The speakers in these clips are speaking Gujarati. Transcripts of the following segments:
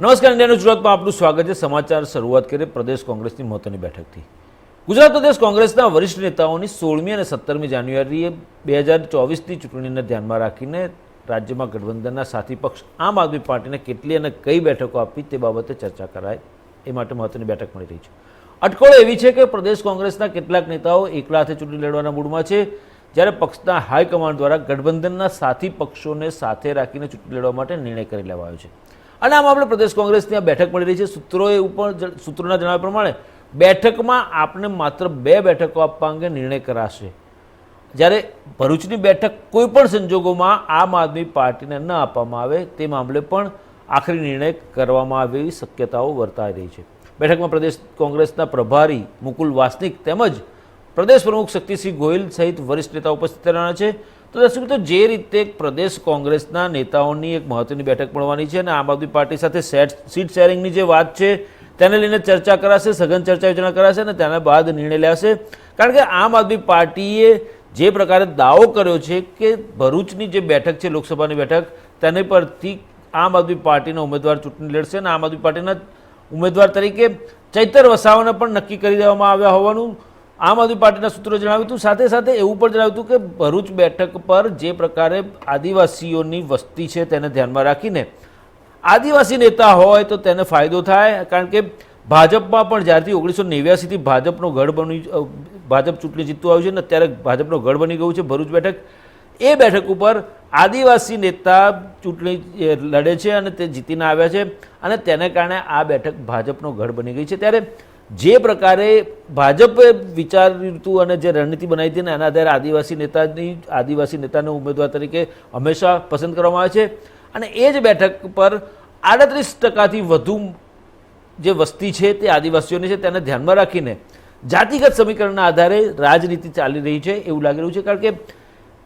નમસ્કાર ઇન્ડિયા ગુજરાતમાં આપનું સ્વાગત છે. સમાચાર શરૂઆત કરીએ પ્રદેશ કોંગ્રેસની મહત્વની બેઠકથી. ગુજરાત પ્રદેશ કોંગ્રેસના વરિષ્ઠ નેતાઓની સોળમી અને સત્તરમી જાન્યુઆરીએ બે હજાર ચોવીસની ચૂંટણીને ધ્યાનમાં રાખીને રાજ્યમાં ગઠબંધનના સાથી પક્ષ આમ આદમી પાર્ટીને કેટલી અને કઈ બેઠકો આપવી તે બાબતે ચર્ચા કરાય. એ માટે મહત્વની બેઠક મળી રહી છે. અટકળો એવી છે કે પ્રદેશ કોંગ્રેસના કેટલાક નેતાઓ એકલા હાથે ચૂંટણી લડવાના મૂડમાં છે. જ્યારે પક્ષના હાઈકમાન્ડ દ્વારા ગઠબંધનના સાથી પક્ષોને સાથે રાખીને ચૂંટણી લડવા માટે નિર્ણય કરી લેવાયો છે. અને આ મામલે પ્રદેશ કોંગ્રેસની આ બેઠક મળી રહી છે. સૂત્રોએ ઉપર સૂત્રોના જણાવ્યા પ્રમાણે બેઠકમાં આપને માત્ર બે બેઠકો આપવા અંગે નિર્ણય કરાશે. જ્યારે ભરૂચની બેઠક કોઈ પણ સંજોગોમાં આમ આદમી પાર્ટીને ન આપવામાં આવે, તે મામલે પણ આખરી નિર્ણય કરવામાં આવે એવી શક્યતાઓ વર્તાઈ રહી છે. બેઠકમાં પ્રદેશ કોંગ્રેસના પ્રભારી મુકુલ વાસનિક તેમજ પ્રદેશ પ્રમુખ શક્તિસિંહ ગોહિલ સહિત વરિષ્ઠ નેતા ઉપસ્થિત રહેવાના છે. તો દર્શક મિત્રો, જે રીતે પ્રદેશ કોંગ્રેસના નેતાઓની એક મહત્વની બેઠક મળવાની છે અને આમ આદમી પાર્ટી સાથે સેટ સીટ શેરિંગની જે વાત છે, તેને લઈને ચર્ચા કરાશે, સઘન ચર્ચા યોજના કરાશે અને તેના બાદ નિર્ણય લેશે કારણ કે આમ આદમી પાર્ટીએ જે પ્રકારે દાવો કર્યો છે કે ભરૂચની જે બેઠક છે, લોકસભાની બેઠક, તેની પરથી આમ આદમી પાર્ટીના ઉમેદવાર ચૂંટણી લડશે અને આમ આદમી પાર્ટીના ઉમેદવાર તરીકે ચૈતર વસાવાને પણ નક્કી કરી દેવામાં આવ્યા હોવાનું આમ આદમી પાર્ટીના સૂત્રો જણાવ્યું હતું. સાથે સાથે એવું પણ જણાવ્યું હતું કે ભરૂચ બેઠક પર જે પ્રકારે આદિવાસીઓની વસ્તી છે તેને ધ્યાનમાં રાખીને આદિવાસી નેતા હોય તો તેને ફાયદો થાય, કારણ કે ભાજપમાં પણ જ્યારથી ઓગણીસો નેવ્યાસીથી ભાજપનો ગઢ બની ભાજપ ચૂંટણી જીતતું આવ્યું છે ને અત્યારે ભાજપનો ગઢ બની ગયું છે ભરૂચ બેઠક, એ બેઠક ઉપર આદિવાસી નેતા ચૂંટણી લડે છે અને તે જીતીને આવ્યા છે અને તેને કારણે આ બેઠક ભાજપનો ગઢ બની ગઈ છે. ત્યારે જે પ્રકારે ભાજપે વિચાર્યું અને જે રણનીતિ બનાવી હતી ને એના આધારે આદિવાસી નેતાની, આદિવાસી નેતાને ઉમેદવાર તરીકે હંમેશા પસંદ કરવામાં આવે છે. અને એ જ બેઠક પર આડત્રીસ ટકાથી વધુ જે વસ્તી છે તે આદિવાસીઓની છે તેને ધ્યાનમાં રાખીને જાતિગત સમીકરણના આધારે રાજનીતિ ચાલી રહી છે એવું લાગી રહ્યું છે. કારણ કે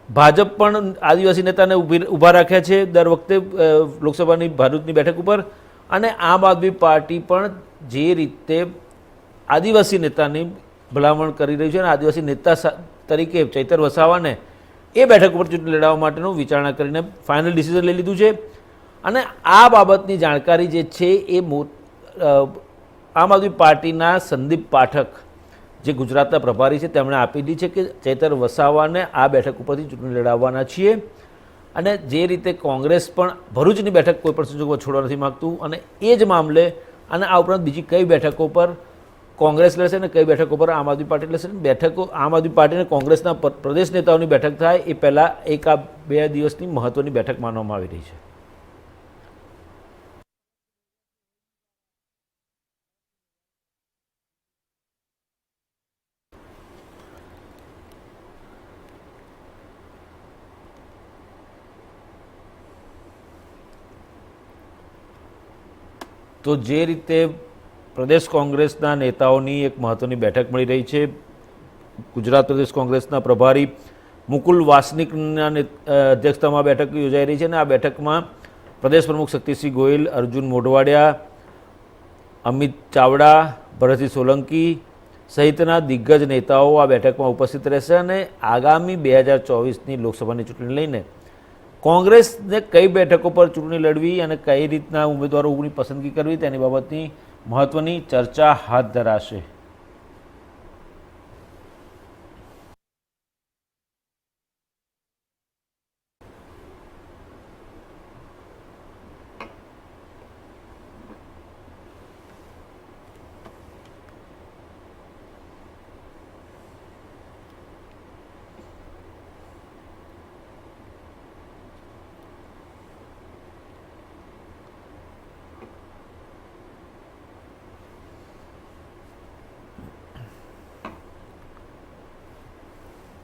ભાજપ પણ આદિવાસી નેતાને ઊભા રાખ્યા છે દર વખતે લોકસભાની, ભારતની બેઠક ઉપર. અને આમ આદમી પાર્ટી પણ જે રીતે આદિવાસી નેતાની ભલામણ કરી રહ્યું છે અને આદિવાસી નેતા તરીકે ચૈતર વસાવાને એ બેઠક ઉપર ચૂંટણી લડાવવા માટેનું વિચારણા કરીને ફાઇનલ ડિસિઝન લઈ લીધું છે. અને આ બાબતની જાણકારી જે છે એ આમ આદમી પાર્ટીના સંદીપ પાઠક, જે ગુજરાતના પ્રભારી છે, તેમણે આપેલી છે કે ચૈતર વસાવાને આ બેઠક ઉપરથી ચૂંટણી લડાવવાના છીએ. અને જે રીતે કોંગ્રેસ પણ ભરૂચની બેઠક કોઈ પણ સંજોગોમાં છોડવા નથી માગતું અને એ જ મામલે અને આ ઉપરાંત બીજી કઈ બેઠકો પર કોંગ્રેસ લડશે અને કઈ બેઠક પર આમ આદમી પાર્ટી લડશે બેઠકો આમ આદમી પાર્ટીને કોંગ્રેસના પ્રદેશ નેતાઓની બેઠક થાય એ પહેલાં એક આ બે દિવસની મહત્ત્વની બેઠક માનવામાં આવી રહી છે. તો જે રીતે પ્રદેશ કોંગ્રેસના નેતાઓની એક મહત્ત્વની બેઠક મળી રહી છે. ગુજરાત પ્રદેશ કોંગ્રેસના પ્રભારી મુકુલ વાસનિકના અધ્યક્ષતામાં બેઠક યોજાઈ રહી છે અને આ બેઠકમાં પ્રદેશ પ્રમુખ શક્તિસિંહ ગોહિલ, અર્જુન મોઢવાડિયા, અમિત ચાવડા, ભરતસિંહ સોલંકી સહિતના દિગ્ગજ નેતાઓ આ બેઠકમાં ઉપસ્થિત રહેશે અને આગામી બે હજાર ચોવીસની લોકસભાની ચૂંટણી લઈને કોંગ્રેસને કઈ બેઠકો પર ચૂંટણી લડવી અને કઈ રીતના ઉમેદવારોની પસંદગી કરવી તેની બાબતની મહત્ત્વની ચર્ચા હાથ ધરાશે.